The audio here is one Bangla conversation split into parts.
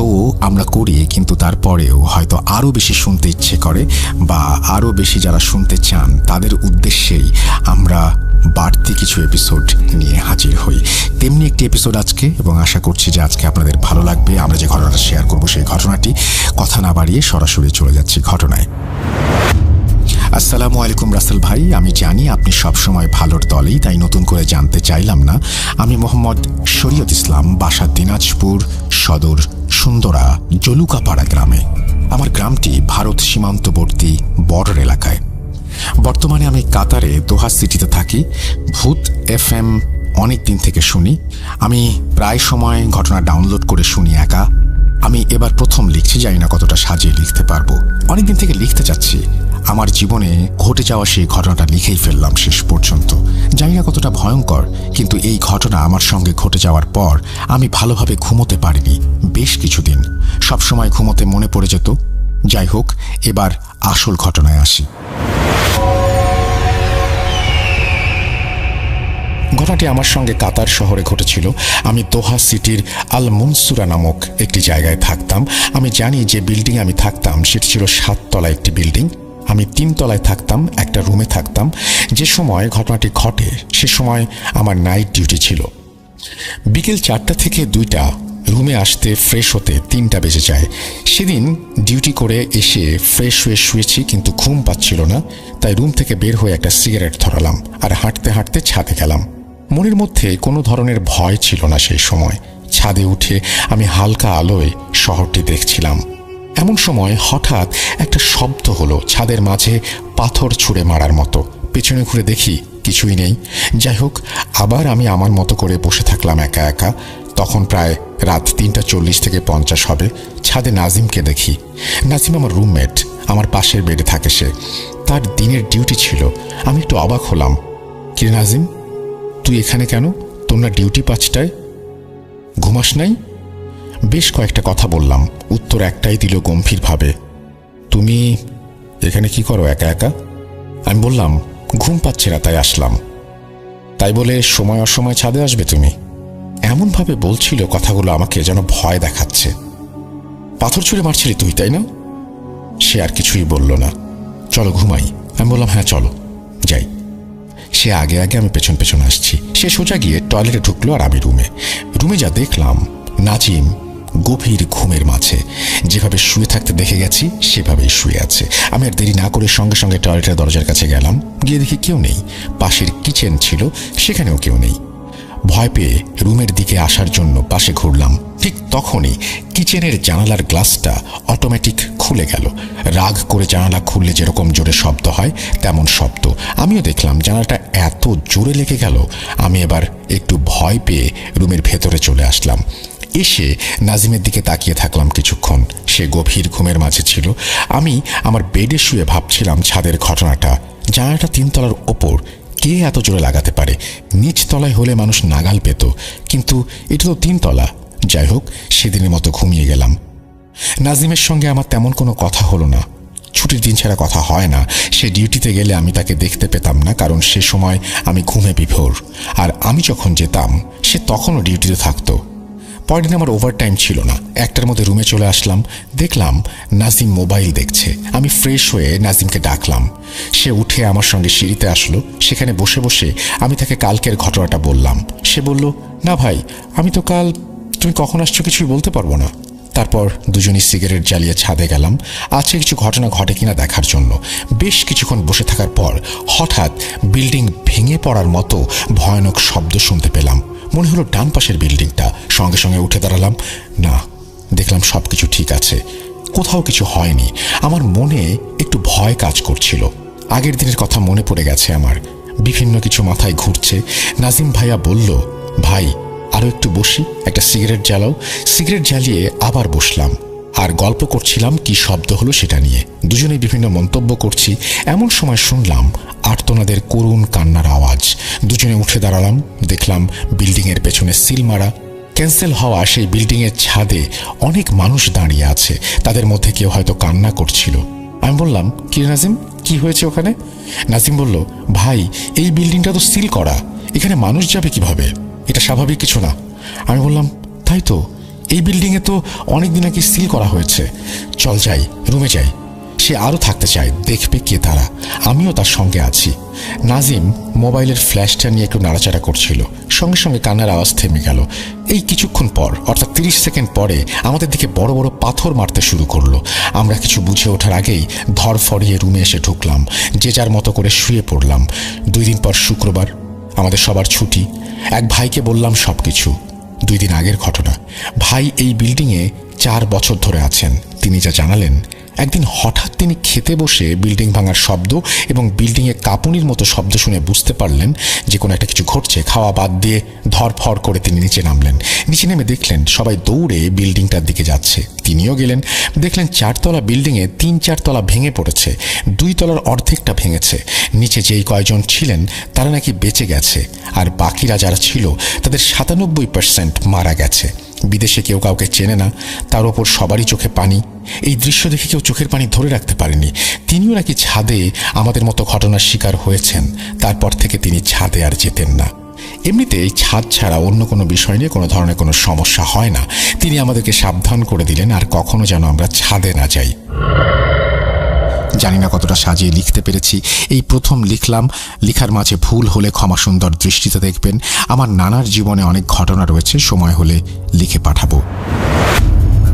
শো আমরা করি, কিন্তু তারপরেও হয়তো আরও বেশি শুনতে ইচ্ছে করে বা আরও বেশি যারা শুনতে চান, তাদের উদ্দেশ্যেই আমরা বাড়তি কিছু এপিসোড নিয়ে হাজির হই। তেমনি একটি এপিসোড আজকে, এবং আশা করছি যে আজকে আপনাদের ভালো লাগবে। আমরা যে ঘটনাটা শেয়ার করব সেই ঘটনাটি, কথা না বাড়িয়ে সরাসরি চলে যাচ্ছি ঘটনায়। আসসালামু আলাইকুম রাসেল ভাই, আমি জানি আপনি সবসময় ভালোর দলেই, তাই নতুন করে জানতে চাইলাম না। আমি মোহাম্মদ শরীয়ত ইসলাম, বাসা দিনাজপুর সদর সুন্দরা জলুকাপাড়া গ্রামে। আমার গ্রামটি ভারত সীমান্তবর্তী বর্ডার এলাকায়। বর্তমানে আমি কাতারে দোহা সিটিতে থাকি। ভূত এফ এম অনেক দিন থেকে শুনি। আমি প্রায় সময় ঘটনা ডাউনলোড করে শুনি একা। আমি এবার প্রথম লিখছি, জানি না কতটা সাজিয়ে লিখতে পারব। অনেকদিন থেকে লিখতে চাচ্ছি। আমার জীবনে ঘটে যাওয়া সেই ঘটনাটা লিখেই ফেললাম শেষ পর্যন্ত। জানি না কতটা ভয়ঙ্কর, কিন্তু এই ঘটনা আমার সঙ্গে ঘটে যাওয়ার পর আমি ভালোভাবে ঘুমোতে পারিনি, বেশ কিছুদিন। সবসময় ঘুমোতে মনে পড়ে যেত। যাই হোক, এবার আসল ঘটনায় আসি। ঘটনাটি আমার সঙ্গে কাতার শহরে ঘটেছিল। আমি দোহা সিটির আল মুনসুরা নামক একটি জায়গায় থাকতাম। আমি জানি যে বিল্ডিং আমি থাকতাম, সেটি ছিল সাততলা একটি বিল্ডিং। আমি তিনতলায় থাকতাম, একটা রুমে থাকতাম। যে সময় ঘটনাটি ঘটে, সে সময় আমার নাইট ডিউটি ছিল। বিকেল চারটা থেকে দুইটা রুমে আসতে ফ্রেশ হতে তিনটা বেজে যায়। সেদিন ডিউটি করে এসে ফ্রেশ হয়ে শুয়েছি, কিন্তু ঘুম পাচ্ছিল না। তাই রুম থেকে বের হয়ে একটা সিগারেট ধরালাম আর হাঁটতে হাঁটতে ছাদে গেলাম। মনের মধ্যে কোনো ধরনের ভয় ছিল না সেই সময়। ছাদে উঠে আমি হালকা আলোয় শহরটি দেখছিলাম। এমন সময় হঠাৎ একটা শব্দ হলো ছাদের মাঝে পাথর ছুঁড়ে মারার মতো। পেছনে ঘুরে দেখি কিছুই নেই। যাই হোক, আবার আমি আমার মতো করে বসে থাকলাম একা একা। তখন প্রায় রাত তিনটা চল্লিশ থেকে পঞ্চাশ হবে। ছাদে নাজিমকে দেখি। নাজিম আমার রুমমেট, আমার পাশের বেডে থাকে সে। তার দিনের ডিউটি ছিল। আমি একটু অবাক হলাম। কিরে নাজিম, তুই এখানে কেন? তোমরা ডিউটি পাঁচটায়? ঘুমাস নাই? বেশ কয়েকটা কথা বললাম। উত্তর একটাই দিল গম্ভীরভাবে। তুমি এখানে কি করো, একা একা? আমি বললাম, ঘুম পাচ্ছে না, তাই আসলাম। তাই বলে সময় অসময় ছাদে আসবে তুমি? এমনভাবে বলছিল কথাগুলো আমাকে যেন ভয় দেখাচ্ছে। পাথর ছুঁড়ে মারছিলি তুই, তাই না? সে আর কিছুই বলল না। চলো ঘুমাই। আমি বললাম হ্যাঁ চলো। যাই। সে আগে আগে আমি পেছন পেছন আসছি। সে সোজা গিয়ে টয়লেটে ঢুকলো আর আমি রুমে। রুমে যা দেখলাম, নাজিম গভীর ঘুমের মাঝে। যেভাবে শুয়ে থাকতে দেখে গেছি, সেভাবেই শুয়ে আছে। আমি আর দেরি না করে সঙ্গে সঙ্গে টয়লেটের দরজার কাছে গেলাম। গিয়ে দেখি কেউ নেই। পাশের কিচেন ছিল, সেখানেও কেউ নেই। ভয় পেয়ে রুমের দিকে আসার জন্য পাশে ঘুরলাম। ঠিক তখনই কিচেনের জানালার গ্লাসটা অটোমেটিক খুলে গেল। রাগ করে জানালা খুললে যেরকম জোরে শব্দ হয়, তেমন শব্দ। আমিও দেখলাম জানালাটা এত জোরে লেগে গেল। আমি এবার একটু ভয় পেয়ে রুমের ভেতরে চলে আসলাম। এসে নাজিমের দিকে তাকিয়ে থাকলাম কিছুক্ষণ। সে গভীর ঘুমের মাঝে ছিল। আমি আমার বেডে শুয়ে ভাবছিলাম ছাদের ঘটনাটা। জানালাটা তিনতলার ওপর। কে এত জোরে লাগাতে পারে? নিচ তলায় হলে মানুষ নাগাল পেত। কিন্তু এটা তো তিনতলা। যাই হোক, সেদিনের মতো ঘুমিয়ে গেলাম। নাজিমের সঙ্গে আমার তেমন কোনো কথা হলো না। ছুটির দিন ছাড়া কথা হয় না। সে ডিউটিতে গেলে আমি তাকে দেখতে পেতাম না, কারণ সে সময় আমি ঘুমে বিভোর। আর আমি যখন যেতাম, সে তখনও ডিউটিতে থাকতো। পরের দিন আমার ওভারটাইম ছিল না। একটার মধ্যে রুমে চলে আসলাম। দেখলাম নাজিম মোবাইল দেখছে। আমি ফ্রেশ হয়ে নাজিমকে ডাকলাম। সে উঠে আমার সঙ্গে সিঁড়িতে আসলো। সেখানে বসে বসে আমি তাকে কালকের ঘটনাটা বললাম। সে বলল, না ভাই, আমি তো কাল, তুমি কখন আসছো কিছুই বলতে পারব না। তারপর দুজনই সিগারেট জ্বালিয়ে ছাদে গেলাম। আজকে কিছু ঘটনা ঘটে কিনা দেখার জন্য। বেশ কিছুক্ষণ বসে থাকার পর হঠাৎ বিল্ডিং ভেঙে পড়ার মতো ভয়ানক শব্দ শুনতে পেলাম। মনে হলো ডান পাশের বিল্ডিংটা। সঙ্গে সঙ্গে উঠে দাঁড়ালাম। না, দেখলাম সব কিছু ঠিক আছে। কোথাও কিছু হয়নি। আমার মনে একটু ভয় কাজ করছিল। আগের দিনের কথা মনে পড়ে গেছে আমার। বিভিন্ন কিছু মাথায় ঘুরছে। নাজিম ভাইয়া বলল, ভাই আরও একটু বসি, একটা সিগারেট জ্বালাও। সিগারেট জ্বালিয়ে আবার বসলাম। আর গল্প করছিলাম কি শব্দ হলো সেটা নিয়ে। দুজনেই বিভিন্ন মন্তব্য করছি। এমন সময় শুনলাম আর্তনাদের করুণ কান্নার আওয়াজ। দুজনে উঠে দাঁড়ালাম, দেখলাম বিল্ডিংয়ের পেছনে সিল মারা। ক্যান্সেল হওয়া সেই বিল্ডিংয়ের ছাদে অনেক মানুষ দাঁড়িয়ে আছে। তাদের মধ্যে কেউ হয়তো কান্না করছিল। আমি বললাম, কি নাজিম? কি হয়েছে ওখানে? নাজিম বলল, ভাই, এই বিল্ডিংটা তো সিল করা। এখানে মানুষ যাবে কীভাবে? এটা স্বাভাবিক কিছু না। আমি বললাম, তাই তো। এই বিল্ডিংয়ে তো অনেকদিন আগে সিল করা হয়েছে। চল যাই রুমে যাই। সে আরও থাকতে চায়, দেখবে কে তারা। আমিও তার সঙ্গে আছি। নাজিম মোবাইলের ফ্ল্যাশটা নিয়ে একটু নাড়াচাড়া করছিল। সঙ্গে সঙ্গে কান্নার আওয়াজ থেমে গেল। এই কিছুক্ষণ পর, অর্থাৎ তিরিশ সেকেন্ড পরে, আমাদের দিকে বড় বড় পাথর মারতে শুরু করল। আমরা কিছু বুঝে ওঠার আগেই ধরফড়িয়ে রুমে এসে ঢুকলাম। যে যার মতো করে শুয়ে পড়লাম। দুই দিন পর শুক্রবার, আমাদের সবার ছুটি। এক ভাইকে বললাম সব কিছু দুই দিন আগের ঘটনা। ভাই এই বিল্ডিংয়ে চার বছর ধরে আছেন। তিনি যা জানালেন একদিন হঠাৎ তিনি খেতে বসে বিল্ডিং ভাঙার শব্দ এবং বিল্ডিংয়ে কাঁপুনির মতো শব্দ শুনে বুঝতে পারলেন যে কোনো একটা কিছু ঘটছে। খাওয়া বাদ দিয়ে ধরফর করে তিনি নিচে নামলেন। নিচে নেমে দেখলেন সবাই দৌড়ে বিল্ডিংটার দিকে যাচ্ছে। তিনিও গেলেন। দেখলেন চারতলা বিল্ডিংয়ে তিন চারতলা ভেঙে পড়েছে। দুই তলার অর্ধেকটা ভেঙেছে। নিচে যেই কয়জন ছিলেন তারা নাকি বেঁচে গেছে। আর বাকিরা যারা ছিল তাদের সাতানব্বই পার্সেন্ট মারা গেছে। বিদেশে কেউ কাউকে চেনে না, তার ওপর সবারই চোখে পানি। এই দৃশ্য দেখে কেউ চোখের পানি ধরে রাখতে পারেনি। তিনিও নাকি ছাদে আমাদের মতো ঘটনার শিকার হয়েছেন, তারপর থেকে তিনি ছাদে আর যেতেন না। এমনিতে এই ছাদ ছাড়া অন্য কোনো বিষয় নিয়ে কোনো ধরনের কোনো সমস্যা হয় না। তিনি আমাদেরকে সাবধান করে দিলেন, আর কখনো যেন আমরা ছাদে না যাই। জানি না কতটা সাজিয়ে লিখতে পেরেছি। এই প্রথম লিখলাম, লিখার মাঝে ভুল হলে ক্ষমা সুন্দর দৃষ্টিতে দেখবেন। আমার নানার জীবনে অনেক ঘটনা রয়েছে, সময় হলে লিখে পাঠাবো।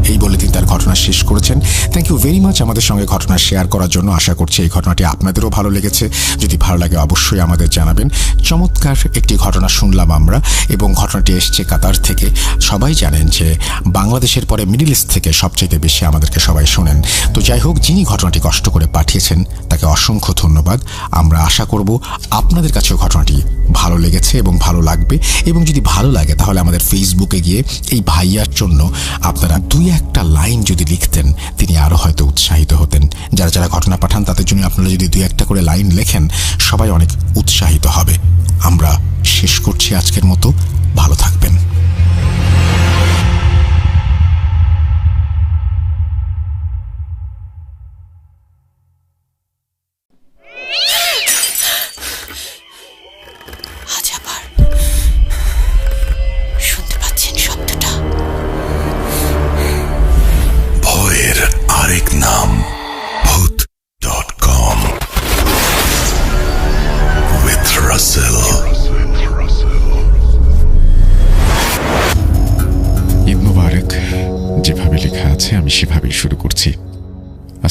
এই বলে তিনি তার ঘটনা শেষ করেছেন। থ্যাংক ইউ ভেরি মাচ আমাদের সঙ্গে ঘটনা শেয়ার করার জন্য। আশা করছি এই ঘটনাটি আপনাদেরও ভালো লেগেছে। যদি ভালো লাগে অবশ্যই আমাদের জানাবেন। চমৎকার একটি ঘটনা শুনলাম আমরা এবং ঘটনাটি এসছে কাতার থেকে। সবাই জানেন যে বাংলাদেশের পরে মিডিল ইস্ট থেকে সবচাইতে বেশি আমাদেরকে সবাই শোনেন। তো যাই হোক, যিনি ঘটনাটি কষ্ট করে পাঠিয়েছেন, তাকে অসংখ্য ধন্যবাদ। আমরা আশা করব আপনাদের কাছেও ঘটনাটি ভালো লেগেছে এবং ভালো লাগবে। এবং যদি ভালো লাগে, তাহলে আমাদের ফেসবুকে গিয়ে এই ভাইয়ার জন্য আপনারা দুই একটা লাইন যদি লিখতেন, তিনি আরও হয়তো উৎসাহিত হতেন। যারা যারা ঘটনা পাঠান, তাদের জন্য আপনারা যদি দুই একটা করে লাইন লেখেন, সবাই অনেক উৎসাহিত হবে। আমরা শেষ করছি আজকের মতো। ভালো থাকবেন।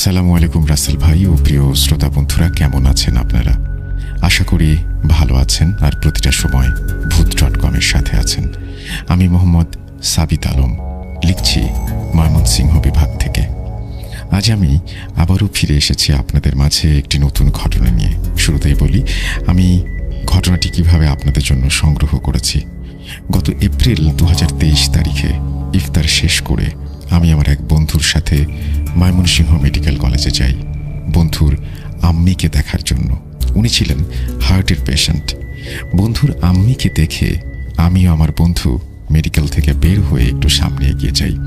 আসসালামু আলাইকুম রাসেল ভাই ও প্রিয় শ্রোতা বন্ধুরা, কেমন আছেন আপনারা? আশা করি ভালো আছেন আর প্রতিটা সময় ভূত ডট কমের সাথে আছেন। আমি মোহাম্মদ সাবিত আলম, লিখছি ময়মনসিংহ বিভাগ থেকে। আজ আমি আবারও ফিরে এসেছি আপনাদের মাঝে একটি নতুন ঘটনা নিয়ে। শুরুতেই বলি, আমি ঘটনাটি কীভাবে আপনাদের জন্য সংগ্রহ করেছি। গত এপ্রিল দু হাজার তেইশ তারিখে ইফতার শেষ করে আমি আমার এক বন্ধুর সাথে ময়মনসিংহ মেডিকেল কলেজে যাই। বন্ধুর আম্মিকে দেখার জন্য। উনি ছিলেন হার্টের পেশেন্ট। বন্ধুর আম্মিকে দেখে আমিও আমার বন্ধু মেডিকেল থেকে বের হয়ে একটু সামনে এগিয়ে যাই।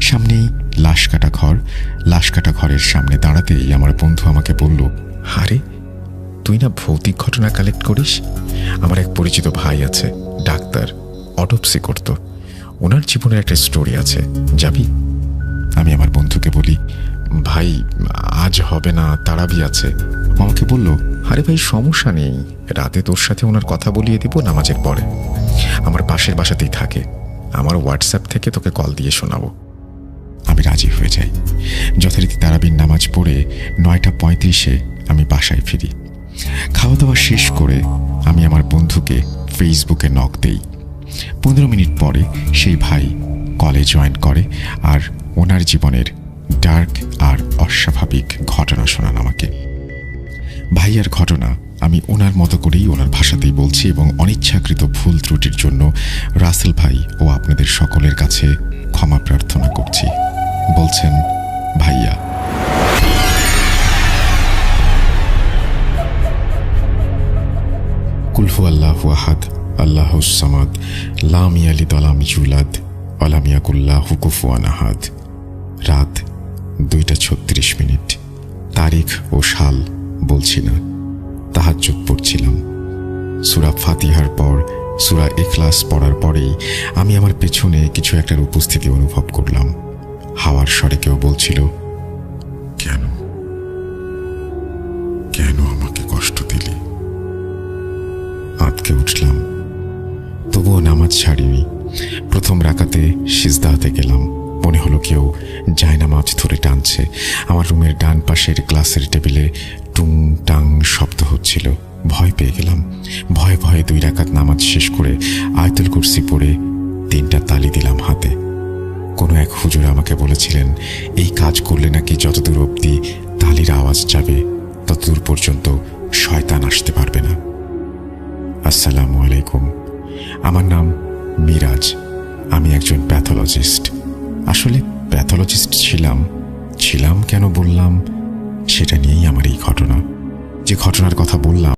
সামনেই লাশ কাটা ঘর। লাশ কাটা ঘরের সামনে দাঁড়াতেই আমার বন্ধু আমাকে বলল, হারে, তুই না ভৌতিক ঘটনা কালেক্ট করিস? আমার এক পরিচিত ভাই আছে, ডাক্তার অটোপসি করত। ওনার জীবনের একটা স্টোরি আছে। যাবি? আমি আমার বন্ধুকে বলি, ভাই, আজ হবে না, তারাবি আছে। আমাকে বলল, আরে ভাই, সমস্যা নেই। রাতে তোর সাথে ওনার কথা বলিয়ে দিব, নামাজের পরে। আমার পাশের বাসাতেই থাকে। আমার হোয়াটসঅ্যাপ থেকে তোকে কল দিয়ে শোনাবো। আমি রাজি হয়ে যাই। যথারীতি তারাবির নামাজ পড়ে নয়টা পঁয়ত্রিশে আমি বাসায় ফিরি। খাওয়া দাওয়া শেষ করে আমি আমার বন্ধুকে ফেসবুকে নক দেই। পনেরো মিনিট পরে সেই ভাই কলে জয়েন করে আর ওনার জীবনের ডার্ক আর অস্বাভাবিক ঘটনা শোনান আমাকে। ভাইয়ার ঘটনা আমি ওনার মতো করেই ওনার ভাষাতেই বলছি এবং অনিচ্ছাকৃত ভুল ত্রুটির জন্য রাসেল ভাই ও আপনাদের সকলের কাছে ক্ষমা প্রার্থনা করছি। বলছেন, ভাইয়া। কুলফু আল্লাহ আহাদ। আল্লাহ সামাদ, লাম ইয়ালিদ আলাম ইউলাদ আলাম ইয়াকুল্লাহ কুফুয়ান আহাদ। রাত দুইটা ছত্রিশ মিনিট। তারিখ ও সাল বলছি না তাহার তাহাজ্জুদ পড়ছিলাম। সুরা ফাতিহার পর, সুরা এখলাস পড়ার পরেই আমি আমার পেছনে কিছু একটার উপস্থিতি অনুভব করলাম। হাওয়ার স্বরে কেউ বলছিল, কেন? কেন আমাকে কষ্ট দিলি? আঁতকে উঠলাম। তবুও নামাজ ছাড়িনি। প্রথম রাকাতে সিজদাতে গেলাম। মনে হলো কেউ জায়নামাজ ধরে টানছে। আমার রুমের ডান পাশের গ্লাসের টেবিলে টুং টাং শব্দ হচ্ছিল। ভয় পেয়ে গেলাম। ভয়ে ভয়ে দুই রাকাত নামাজ শেষ করে আয়তুল কুরসি পড়ে তিনটা তালি দিলাম হাতে। কোনো এক হুজুর আমাকে বলেছিলেন, এই কাজ করলে নাকি যতদূর অবধি তালির আওয়াজ যাবে, ততদূর পর্যন্ত শয়তান আসতে পারবে না। আসসালামু আলাইকুম। আমার নাম মিরাজ। আমি একজন প্যাথোলজিস্ট। আসলে প্যাথোলজিস্ট ছিলাম। ছিলাম কেন বললাম? সেটা নিয়েই আমার এই ঘটনা। যে ঘটনার কথা বললাম